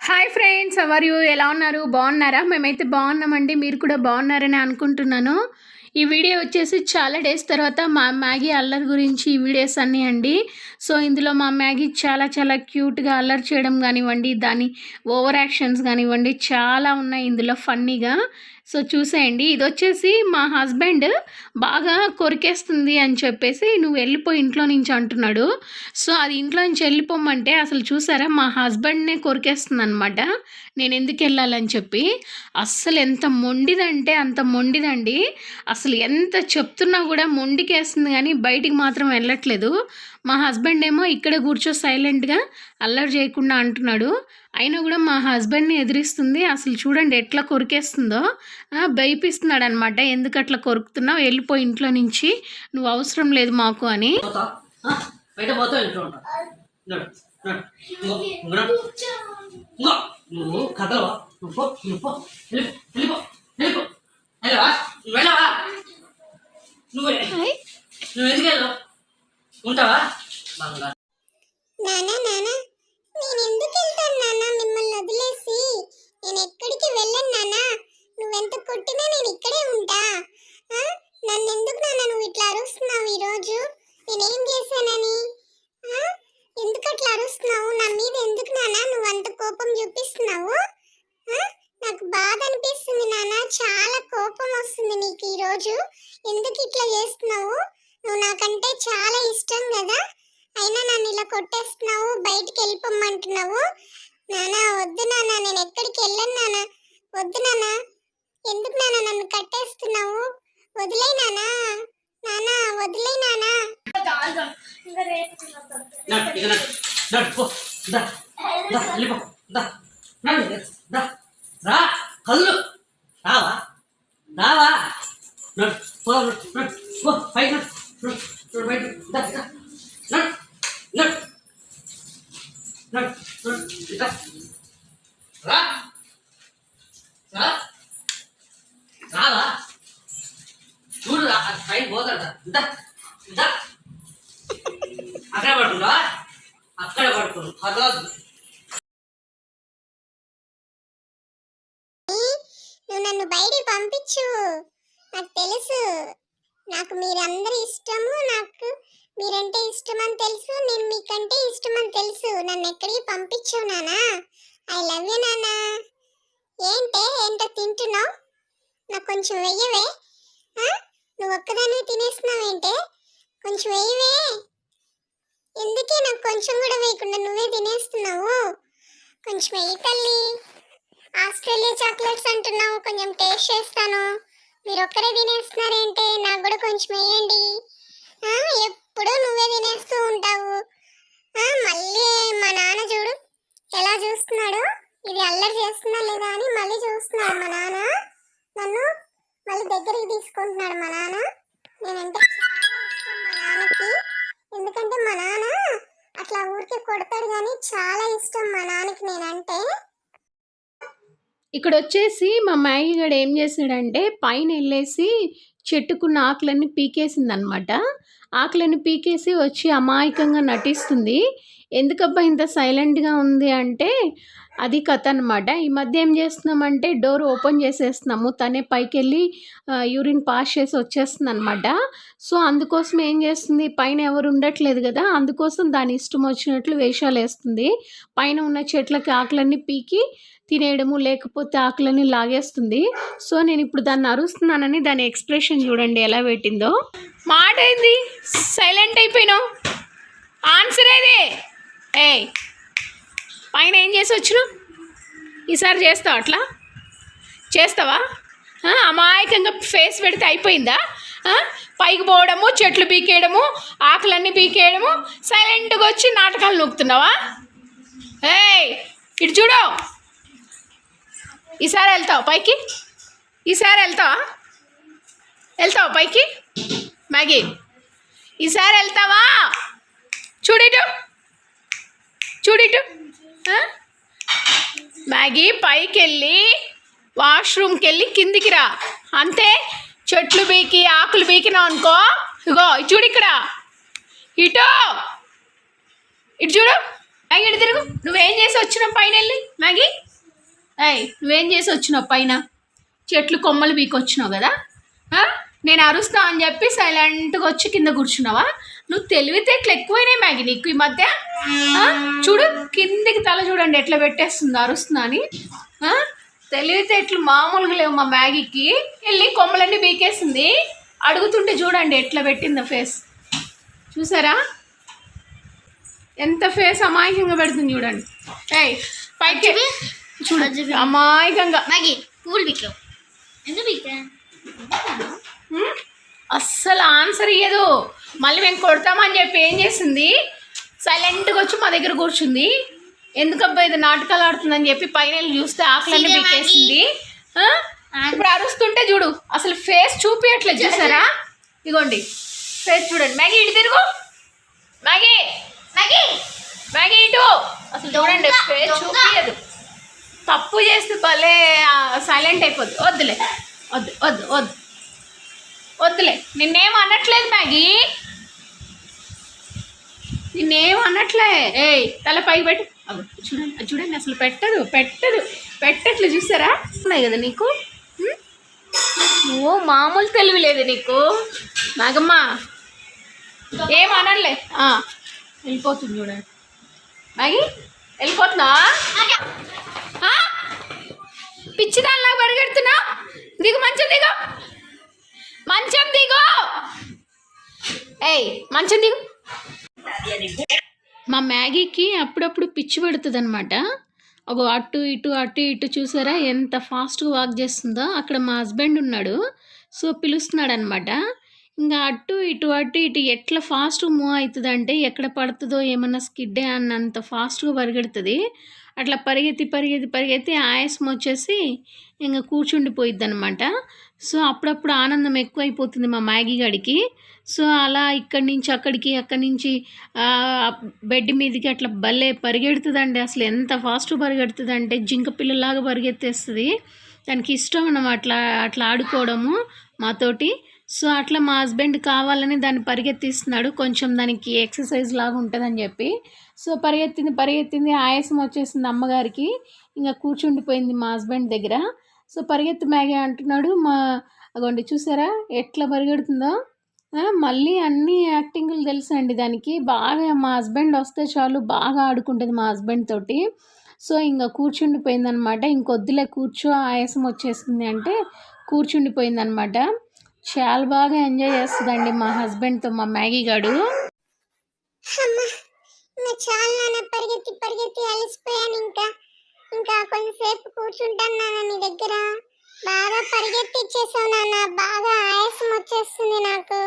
Hi friends ఎవరు ఎలా ఉన్నారు? బాగున్నారా? మేమైతే బాగున్నామండి. మీరు కూడా బాగున్నారని అనుకుంటున్నాను. ఈ వీడియో వచ్చేసి చాలా డేస్ తర్వాత మా మ్యాగీ అల్లరి గురించి ఈ వీడియోస్ అన్నీ అండి. సో ఇందులో మా మ్యాగీ చాలా చాలా క్యూట్గా అల్లరి చేయడం కానివ్వండి దాని ఓవర్ యాక్షన్స్ కానివ్వండి చాలా ఉన్నాయి ఇందులో ఫన్నీగా సో చూసేయండి. ఇది వచ్చేసి మా హస్బెండ్ బాగా కొరికేస్తుంది అని చెప్పేసి నువ్వు వెళ్ళిపోయి ఇంట్లో నుంచి అంటున్నాడు. సో అది ఇంట్లో నుంచి వెళ్ళిపోమంటే అసలు చూసారా? మా హస్బెండ్నే కొరికేస్తుంది అనమాట నేను ఎందుకు వెళ్ళాలని చెప్పి. అస్సలు ఎంత మొండిదంటే అంత మొండిదండి. అసలు ఎంత చెప్తున్నా కూడా మొండికేస్తుంది కానీ బయటికి మాత్రం వెళ్ళట్లేదు. మా హస్బెండ్ ఏమో ఇక్కడ కూర్చో సైలెంట్గా అల్లరి చేయకుండా అంటున్నాడు. అయినా కూడా మా హస్బెండ్ని ఎదిరిస్తుంది. అసలు చూడండి ఎట్లా కొరికేస్తుందో. ఆ, భయపిస్తున్నాడు అనమాట ఎందుకు అట్లా కొరుకుతున్నావు? వెళ్ళిపోయి ఇంట్లో నుంచి. నువ్వు అవసరం లేదు మాకు అని. కదలవా? వెళ్ళిపో వెళ్ళిపో వెళ్ళవా? నువ్వు ఎందుకు వెళ్ళవు? ఉంటావా? నానా నానా నేను ఎందుకు వెళ్తాను నాన్న మిమ్మల్ని వదిలేసి. నేను ఎక్కడికి వెళ్ళను నానా? నువ్వెంత కొట్టినా నేను ఇక్కడే ఉంటా ఆ? నన్ను ఎందుకు నాన్న నువ్వు ఇట్లా అరుస్తున్నావు ఈరోజు నేనేం చేశానని ఆ? ఎందుకు అట్లా అరుస్తున్నావు నా మీద ఎందుకు నాన్న నువ్వు అంత కోపం చూపిస్తున్నావు ఆ? నాకు బాధ అనిపిస్తుంది నాన్న చాలా కోపం వస్తుంది నీకు ఈరోజు ఎందుకు ఇట్లా చేస్తున్నావు నువ్వు నాకంటే చాలా ఇష్టం కదా అయినా నన్ను ఇలా కొట్టేస్తున్నావు బయటికి వెళ్ళిపోమ్మంటున్నావు నానా వద్దు నానా నేను ఎక్కడికి వెళ్ళను నానా వద్దు నానా ఎందుకు నానా నన్ను కట్టేస్తున్నావు. వదిలే నానా నానా వదిలే నానా రా కళ్ళు రావా రావా పైకి రా. రా రావా చూడు రా అక్కడ పడుతుందా అక్కడ పడుతుంది కదలదు నువ్వు నన్ను బయటికి పంపించు. నాకు తెలుసు. నాకు మీరందరూ ఇష్టము. నాకు మీరంటే ఇష్టం అని తెలుసు. నేను మీకంటే ఇష్టం అని తెలుసు. నన్ను ఎక్కడికి పంపించు నానా? ఐ లవ్ యూ నానా. ఏంటే? ఏంటో తింటున్నావు? నాకు కొంచెం వెయ్యవే. నువ్వు ఒక్కదానివి తినేస్తున్నావేంటే? కొంచెం వేయవే. ఎందుకే నాకు కొంచెం కూడా వేయకుండా నువ్వే తినేస్తున్నావు? కొంచెం వెయ్యి తల్లి. ఆస్ట్రేలియా చాక్లెట్స్ అంటున్నావు. కొంచెం టేస్ట్ చేస్తాను. మీరు ఒక్కరే తినేస్తున్నారేంటే? నాకు కూడా కొంచెం వేయండి. ఎప్పుడూ నువ్వే తినేస్తూ ఉంటావు. మళ్ళీ మా నాన్న చూడు. ఎలా చూస్తున్నాడు? ఇది అల్లరి చేస్తున్నా లేదా అని మళ్ళీ చూస్తున్నాడు మా నాన్న. నన్ను మళ్ళీ దగ్గరికి తీసుకుంటున్నాడు మా నాన్న. నేనంటే ఇష్టం మా నాన్నకి. ఎందుకంటే మా నాన్న అట్లా ఊరికే కొడతాడు కానీ చాలా ఇష్టం మా నాన్నకి నేనంటే. ఇక్కడ వచ్చేసి మా మ్యాగీ గడు ఏం చేశాడంటే పైన వెళ్ళేసి చెట్టుకున్న ఆకులన్నీ పీకేసింది అనమాట పీకేసి వచ్చి అమాయకంగా నటిస్తుంది. ఎందుకబ్బా ఇంత సైలెంట్గా ఉంది అంటే అది కథ అనమాట ఈ మధ్య ఏం చేస్తున్నామంటే డోర్ ఓపెన్ చేసేస్తున్నాము. తనే పైకి వెళ్ళి యూరిన్ పాస్ చేసి వచ్చేస్తుంది అనమాట సో అందుకోసం ఏం చేస్తుంది? పైన ఎవరు ఉండట్లేదు కదా? అందుకోసం దాని ఇష్టం వచ్చినట్లు వేషాలు వేస్తుంది పైన ఉన్న చెట్లకి ఆకులన్నీ పీకి తినేయడము లేకపోతే ఆకులని లాగేస్తుంది. సో నేను ఇప్పుడు దాన్ని అరుస్తున్నానని దాని ఎక్స్ప్రెషన్ చూడండి ఎలా పెట్టిందో. మాట ఏంది సైలెంట్ అయిపోయినావు. ఆన్సర్ ఏది? ఏ పైన ఏం చేసి వచ్చినావు? ఈసారి చేస్తావు అట్లా? చేస్తావా? అమాయకంగా ఫేస్ పెడితే అయిపోయిందా? పైకి పోవడము చెట్లు పీకేయడము ఆకులన్నీ పీకేయడము సైలెంట్గా వచ్చి నాటకాలు నొక్కుతున్నావా ఏయ్ ఇటు చూడు. ఈసారి వెళ్తావు పైకి? ఈసారి వెళ్తావా? వెళ్తావా పైకి? మ్యాగీ. ఈసారి వెళ్తావా? చూడిటు చూడిటు మ్యాగీ పైకి వెళ్ళి వాష్రూమ్కి వెళ్ళి కిందికి రా. అంతే. చెట్లు బీకి ఆకులు బీకినావు అనుకో. ఇగో చూడు ఇక్కడ. ఇటు. ఇటు చూడు. మ్యాగీ ఇటు తిరుగు? నువ్వేం చేసి వచ్చినావు పైన వెళ్ళి మ్యాగీ? అయ్ నువ్వేం చేసి వచ్చినావు పైన? చెట్లు కొమ్మలు బీకొచ్చినావు కదా? నేను అరుస్తా అని చెప్పి సైలెంట్గా వచ్చి కింద కూర్చున్నావా? నువ్వు తెలివితేటలు ఎక్కువైనాయి మ్యాగీ నీకు ఈ మధ్య? చూడు కిందికి తల చూడండి ఎట్లా పెట్టేస్తుంది అరుస్తున్నా అని. ఆ? తెలివితేటలు మామూలుగా లేవు మా మ్యాగీకి. వెళ్ళి కొమ్మలన్నీ బీకేసింది అడుగుతుంటే చూడండి ఎట్లా పెట్టిందో ఫేస్. చూసారా? ఎంత ఫేస్ అమాయకంగా పెడుతుంది చూడండి. ఏయ్ పైకి చూడండి అమాయకంగా. మ్యాగీ పూలు బిక్కావు ఎందుకు బిక్కా హ్మ్? అస్సలు ఆన్సర్ ఇయ్యదు. మళ్ళీ మేము కొడతామని చెప్పి ఏం చేసింది? సైలెంట్గా వచ్చి మా దగ్గర కూర్చుంది. ఎందుకబ్బా ఇది నాటకాలు ఆడుతుందని చెప్పి పైన చూస్తే ఆకలన్నీ సీదా పీకేసింది. ఆ? ఇప్పుడు అరుస్తుంటే చూడు అసలు ఫేస్ చూపియట్లేదు చూసారా? ఇగోండి. ఫేస్ చూడండి. మ్యాగీ ఇటు తిరుగు. మ్యాగీ. మ్యాగీ. మ్యాగీ ఇటు. అసలు చూడండి ఫేస్ దొంగ. తప్పు చేస్తే భలే సైలెంట్ అయిపోద్ది. వద్దులే. వద్దు వద్దు వద్దు. వద్దులే. నిన్నేం అనట్లేదు మ్యాగీ? నిన్నేం అనట్లే? ఏయ్ తల పైకి పెట్టు. చూడండి చూడండి అసలు పెట్టదు పెట్టదు పెట్టట్లు చూసారా? ఉన్నాయి కదా నీకు? ఓ మామూలు తెలివి లేదు నీకు. నాగమ్మ ఏం అనట్లే? వెళ్ళిపోతుంది చూడండి. మ్యాగీ పిచ్చి పిచ్చిదానిలా పరిగెడుతున్నా దిగు మంచం దిగు. మంచం దిగు. ఏయ్ మంచం దిగు. మా మ్యాగీకి అప్పుడప్పుడు పిచ్చి పెడుతుంది అనమాట ఒక అటు ఇటు అటు ఇటు చూసారా? ఎంత ఫాస్ట్గా వాక్ చేస్తుందో. అక్కడ మా హస్బెండ్ ఉన్నాడు. సో పిలుస్తున్నాడు అనమాట ఇంకా అటు ఇటు అటు ఇటు ఎట్లా ఫాస్ట్గా మూవ్ అవుతుంది అంటే ఎక్కడ పడుతుందో ఏమన్నా స్కిడ్డే అన్నంత ఫాస్ట్గా పరిగెడుతుంది. అట్లా పరిగెత్తి పరిగెత్తి పరిగెత్తి ఆయాసం వచ్చేసి ఇంకా కూర్చుండిపోయిద్ది అనమాట సో అప్పుడప్పుడు ఆనందం ఎక్కువైపోతుంది మా మ్యాగీ గడికి. సో అలా ఇక్కడి నుంచి అక్కడికి అక్కడి నుంచి బెడ్ మీదకి అట్లా భలే పరిగెడుతుందండి. అసలు ఎంత ఫాస్ట్ పరిగెడుతుంది అంటే జింక పిల్లలాగా పరిగెత్తేస్తుంది. దానికి ఇష్టం అన్నమాట అట్లా అట్లా ఆడుకోవడము మాతోటి. సో అట్లా మా హస్బెండ్ కావాలని దాన్ని పరిగెత్తిస్తున్నాడు. కొంచెం దానికి ఎక్సర్సైజ్ లాగా ఉంటుందని చెప్పి. సో పరిగెత్తింది పరిగెత్తింది. ఆయాసం వచ్చేసింది అమ్మగారికి. ఇంకా కూర్చుండిపోయింది మా హస్బెండ్ దగ్గర. సో పరిగెత్తి మ్యాగీ అంటున్నాడు. మా అగోండి చూసారా? ఎట్లా పరిగెడుతుందో? మళ్ళీ అన్ని యాక్టింగ్లు తెలుసు అండి దానికి. బాగా మా హస్బెండ్ వస్తే చాలు బాగా ఆడుకుంటుంది మా హస్బెండ్ తోటి. సో ఇంకా కూర్చుండిపోయింది అనమాట ఇంకొద్దులే కూర్చో ఆయాసం వచ్చేసింది అంటే కూర్చుండిపోయింది అనమాట చాలా బాగా ఎంజాయ్ చేస్తుందండి మా హస్బెండ్తో మా మ్యాగీ గాడు. ఇంకా చాలా నాన్న పరిగెత్తి పరిగెత్తి అలసిపోయాను ఇంకా. ఇంకా కొంతసేపు కూర్చుంటాను నాన్న నీ దగ్గర. బాగా నాన్న బాగా ఆయాసం వచ్చేస్తుంది నాకు.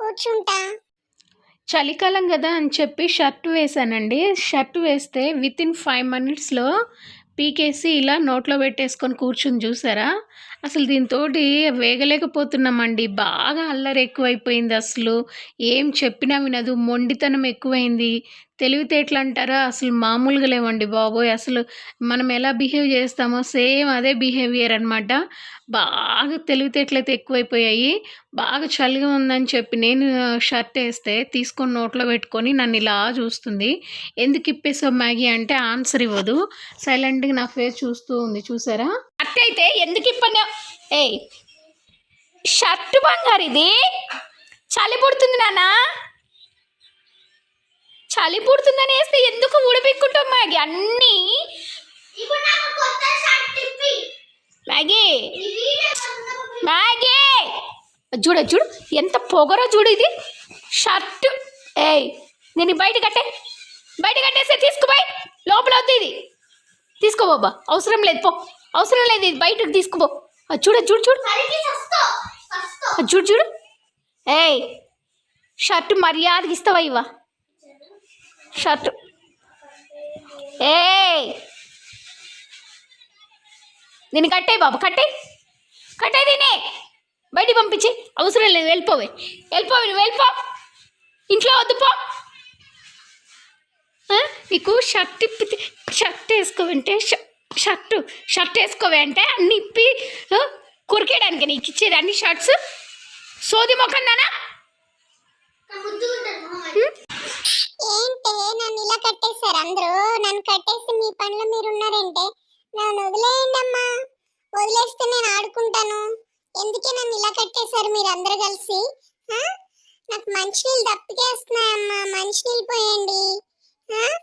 కూర్చుంటా. చలికాలం కదా అని చెప్పి షర్ట్ వేసానండి షర్ట్ వేస్తే విత్ ఇన్ ఫైవ్ మినిట్స్లో పీకేసి ఇలా నోట్లో పెట్టేసుకొని కూర్చుని చూసారా? అసలు దీంతో వేగలేకపోతున్నామండి. బాగా అల్లరి ఎక్కువైపోయింది అసలు. ఏం చెప్పినా వినదు. మొండితనం ఎక్కువైంది. తెలివితేటలు అంటారా అసలు మామూలుగా లేవండి బాబోయ్. అసలు మనం ఎలా బిహేవ్ చేస్తామో సేమ్ అదే బిహేవియర్ అనమాట బాగా తెలివితేటలు అయితే ఎక్కువైపోయాయి. బాగా చలిగా ఉందని చెప్పి నేను షర్ట్ వేస్తే తీసుకొని నోట్లో పెట్టుకొని నన్ను ఇలా చూస్తుంది. ఎందుకు ఇప్పేసావు మ్యాగీ అంటే ఆన్సర్ ఇవ్వదు. సైలెంట్గా నా ఫేస్ చూస్తూ ఉంది. చూసారా? అట్టయితే అయితే ఎందుకు ఇప్పన్నా ఏయ్ షర్ట్ బంగారు ఇది? చలి పుడుతుంది నానా చలి పుడుతుందని వేస్తే ఎందుకు ఉడిపిక్కుంటాం మ్యాగీ? అన్నీ మ్యాగీ. మ్యాగీ. చూడు చూడు. ఎంత పొగరో చూడు ఇది. షర్ట్. ఏయ్ నేను బయట కట్టే. బయట కట్టేస్తే తీసుకుపోయి లోపల వద్దు ఇది. తీసుకో బాబా. అవసరం లేదు పో. అవసరం లేదు ఇది. బయటకు తీసుకుపో. చూడు చూడు చూడు. చూడు చూడు. ఏయ్ షర్ట్ మర్యాదకి ఇస్తావా ఇవా షర్ట్. ఏయ్! దీన్ని కట్టే బాబు కట్టే కట్టే దీన్ని. బయటికి పంపించి. అవసరం లేదు వెళ్ళిపోవే. వెళ్ళిపోవే నువ్వు వెళ్ళిపో. ఇంట్లో వద్దు పో. ఆ? నీకు షర్ట్ ఇప్పి షర్ట్ వేసుకోవంటే షర్టు షర్ట్ వేసుకోవే అంటే అన్ని ఇప్పి కొరికేయడానికి నీకు ఇచ్చేది అన్ని షర్ట్స్. సోది మొఖం నానా ఏంటే నన్ను ఇలా కట్టేశారు అందరూ నన్ను వదిలేయండి అమ్మా వదిలేస్తే నేను ఆడుకుంటాను. ఎందుకే నన్ను ఇలా కట్టేశారు మీరు అందరు కలిసి? ఆ? నాకు మంచినీళ్ళు దప్పికేస్తున్నాయమ్మా. మంచినీళ్ళు పోయండి. మంచి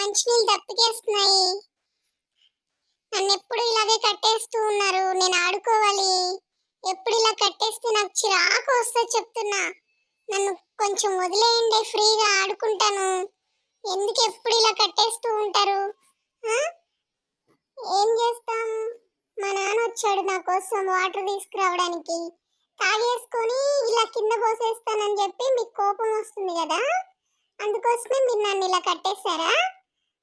మంచినీళ్ళు దప్పికేస్తున్నాయి. నన్ను ఎప్పుడు ఇలాగే కట్టేస్తూ ఉన్నారు. నేను ఆడుకోవాలి. ఎప్పుడు ఇలా కట్టేస్తే నాకు చిరాకు వస్తా చెప్తున్నా. నన్ను కొంచెం వదిలేయండి. ఫ్రీగా ఆడుకుంటాను. ఎందుకు ఎప్పుడు ఇలా కట్టేస్తూ ఉంటారు? ఆ? ఏం చేస్తాం? మా నాన్న వచ్చాడు నా కోసం వాటర్ తీసుకురావడానికి. తాగేసుకొని ఇలా కింద పోసేస్తానని చెప్పి మీకు కోపం వస్తుంది కదా? అందుకోసమే మీరు నన్ను ఇలా కట్టేశారా?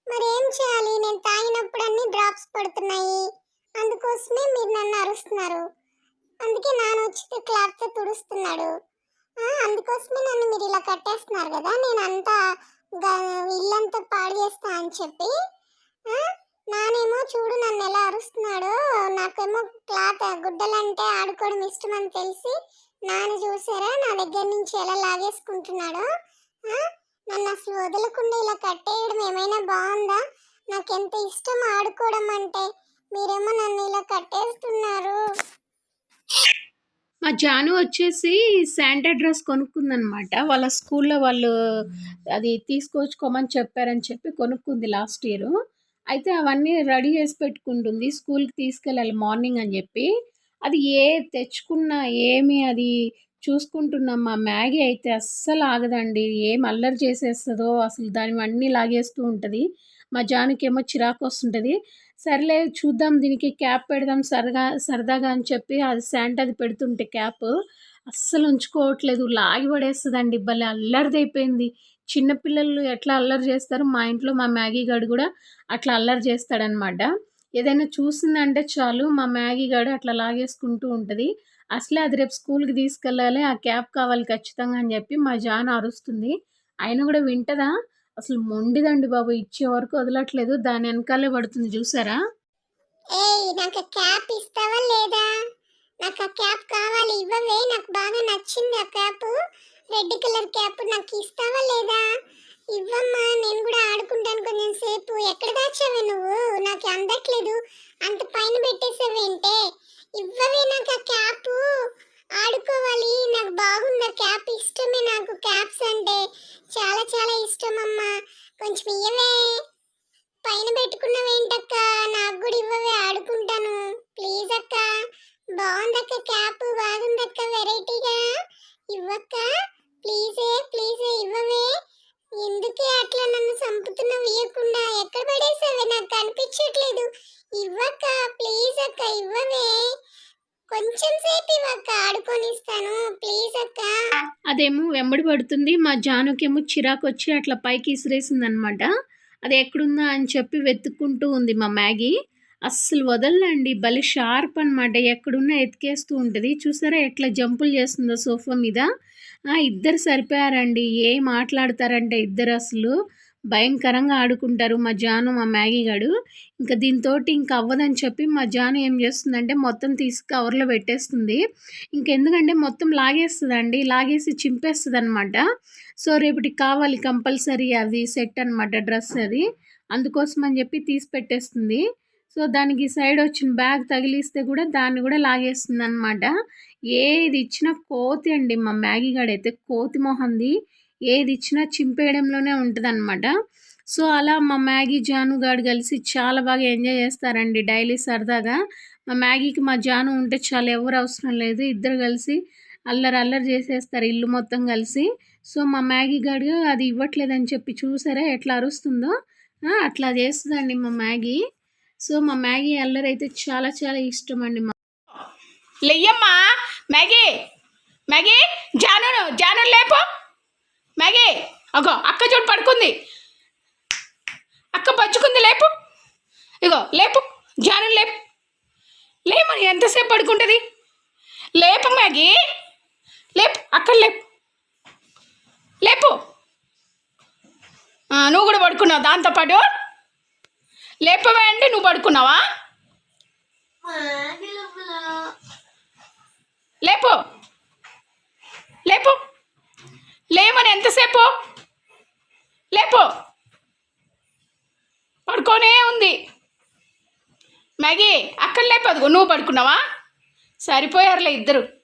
మరి ఏం చేయాలి? నేను తాగినప్పుడు అన్ని డ్రాప్స్ పడుతున్నాయి. అందుకోసమే మీరు నన్ను అరుస్తున్నారు. అందుకే నాన్న వచ్చి క్లాత్తో తుడుస్తున్నాడు. అందుకోసమే నన్ను మీరు ఇలా కట్టేస్తున్నారు కదా? నేను అంతా గ- ఇల్లంతా పాడు చేస్తా అని చెప్పి. నానేమో చూడు నన్ను ఎలా అరుస్తున్నాడు నాకేమో క్లాత్ గుడ్డలంటే ఆడుకోవడం ఇష్టం అని తెలిసి నాన్న చూసారా నా దగ్గర నుంచి ఎలా లాగేసుకుంటున్నాడు? నన్ను అసలు వదలకుండా ఇలా కట్టేయడం ఏమైనా బాగుందా? నాకు ఎంత ఇష్టం ఆడుకోవడం అంటే మీరేమో నన్ను ఇలా కట్టేస్తున్నారు. మా జాను వచ్చేసి శాంటా డ్రెస్ కొనుక్కుందనమాట వాళ్ళ స్కూల్లో వాళ్ళు అది తీసుకొచ్చుకోమని చెప్పారని చెప్పి కొనుక్కుంది లాస్ట్ ఇయర్. అయితే అవన్నీ రెడీ చేసి పెట్టుకుంటుంది. స్కూల్కి తీసుకెళ్ళాలి మార్నింగ్ అని చెప్పి. అది ఏ తెచ్చుకున్నా ఏమి అది చూసుకుంటున్నాం. మా మ్యాగీ అయితే అస్సలు ఆగదండి. ఏం అల్లరి చేసేస్తుందో అసలు దాని అన్నీ లాగేస్తూ ఉంటుంది. మా జానకేమో చిరాకు వస్తుంటుంది. సర్లే చూద్దాం దీనికి క్యాప్ పెడదాం సరదా సరదాగా అని చెప్పి అది శాంట్ అది పెడుతుంటే క్యాప్ అస్సలు ఉంచుకోవట్లేదు. లాగి పడేస్తుందండి. భలే అల్లరిదైపోయింది. చిన్నపిల్లలు ఎట్లా అల్లరి చేస్తారు? మా ఇంట్లో మా మ్యాగీ గడు కూడా అట్లా అల్లరి చేస్తాడనమాట. ఏదైనా చూసిందంటే చాలు మా మ్యాగీ గడు అట్లా లాగేసుకుంటూ ఉంటుంది. అసలే అది రేపు స్కూల్కి తీసుకెళ్ళాలి ఆ క్యాప్ కావాలి ఖచ్చితంగా అని చెప్పి మా జాన్ అరుస్తుంది. ఆయన కూడా వింటదా? అసలు మొండిదండి బాబు ఇచ్చే వరకు వదలట్లేదు దాని వెనకాలే పడుతుంది చూసారా? ఏయ్ నాకు క్యాప్ ఇస్తావా లేదా? నాకు ఆ క్యాప్ కావాలి ఇవ్వవే నాకు బాగా నచ్చింది ఆ క్యాప్. రెడ్ కలర్ క్యాప్ నాకు ఇస్తావా లేదా? ఇవ్వమ్మా నేను కూడా ఆడుకుంటాను కొంచెం సేపు. ఎక్కడ దాచావే నువ్వు? నాకు అందట్లేదు. అంత పైన పెట్టేసావేంటే ఇవ్వవే నాకు ఆ క్యాప్. ఆడుకోవాలి. నాకు బాగుంది ఆ క్యాప్. ఇష్టమే నాకు క్యాప్స్ అంటే. చాలా చాలా ఇష్టం అమ్మా కొంచెం ఇయ్యవే. పైన పెట్టుకున్నవేంటక్క నాకు కూడా ఇవ్వవే. ఆడుకుంటాను. ప్లీజ్ అక్క. బాగుందక్క క్యాప్. బాగుందక్క వెరైటీగా. ఇవ్వక్క. ప్లీజే ప్లీజే ఇవ్వవే. ఎందుకే అట్లా నన్ను చంపుతున్నావు ఇవ్వకుండా ఎక్కడ పడేసావే? నాకు కనిపించట్లేదు ఇవ్వక ప్లీజ్ అక్క ఇవ్వవే. కొంచెం సేపు ఆడుకొని ఆడుకొనిస్తాను. ప్లీజ్ అక్క. అదేమో వెంబడి పడుతుంది. మా జానుకేమో చిరాకు వచ్చి అట్లా పైకి ఇసిరేసింది అనమాట అది ఎక్కడుందా అని చెప్పి వెతుక్కుంటూ ఉంది మా మ్యాగీ. అస్సలు వదలండి భలే షార్ప్ అనమాట ఎక్కడున్నా ఎతికేస్తూ ఉంటుంది. చూసారా ఎట్లా జంపులు చేస్తుందో సోఫా మీద? ఇద్దరు సరిపోయారండి. ఏం మాట్లాడతారంటే ఇద్దరు అసలు భయంకరంగా ఆడుకుంటారు మా జాను మా మ్యాగీ గడు. ఇంకా దీంతో ఇంకా అవ్వదని చెప్పి మా జాను ఏం చేస్తుందంటే మొత్తం తీసి కవర్లో పెట్టేస్తుంది. ఇంకెందుకంటే మొత్తం లాగేస్తుందండి. లాగేసి చింపేస్తుంది అనమాట సో రేపటికి కావాలి కంపల్సరీ అది సెట్ అనమాట డ్రెస్ అది. అందుకోసం అని చెప్పి తీసి పెట్టేస్తుంది. సో దానికి సైడ్ వచ్చిన బ్యాగ్ తగిలిస్తే కూడా దాన్ని కూడా లాగేస్తుంది అనమాట ఏది ఇచ్చినా కోతి అండి మా మ్యాగీ గాడైతే కోతి మొహంది. ఏది ఇచ్చినా చింపేయడంలోనే ఉంటుంది అనమాట సో అలా మా మ్యాగీ జాను గాడు కలిసి చాలా బాగా ఎంజాయ్ చేస్తారండి డైలీ సరదాగా. మా మ్యాగీకి మా జాను ఉంటే చాలా ఎవరు అవసరం లేదు. ఇద్దరు కలిసి అల్లరి అల్లరి చేసేస్తారు ఇల్లు మొత్తం కలిసి. సో మా మ్యాగీ గాడు అది ఇవ్వట్లేదని చెప్పి చూసారా ఎట్లా అరుస్తుందో? అట్లా చేస్తుందండి మా మ్యాగీ. సో మా మ్యాగీ అల్లరి అయితే చాలా చాలా ఇష్టం అండి మా లెయ్యమ్మా! మ్యాగీ! మ్యాగీ! జాను జాను లేపు! మ్యాగీ! అగో అక్క చూడు పడుకుంది. అక్క పచ్చుకుంది లేపు! ఇగో లేపు! జాను లేపు! లేమని ఎంతసేపు పడుకుంటుంది? లేపు మ్యాగీ! లేపు అక్కడ లేపు! లేపు! నువ్వు కూడా పడుకున్నావు దాంతోపాటు. లేపవే అంటే నువ్వు పడుకున్నావా? లేపు. లేపు. లేమని ఎంతసేపు? లేపు. పడుకోనే ఉంది. మ్యాగీ అక్కడ లేపదుగో నువ్వు పడుకున్నావా? సరిపోయారులే ఇద్దరు.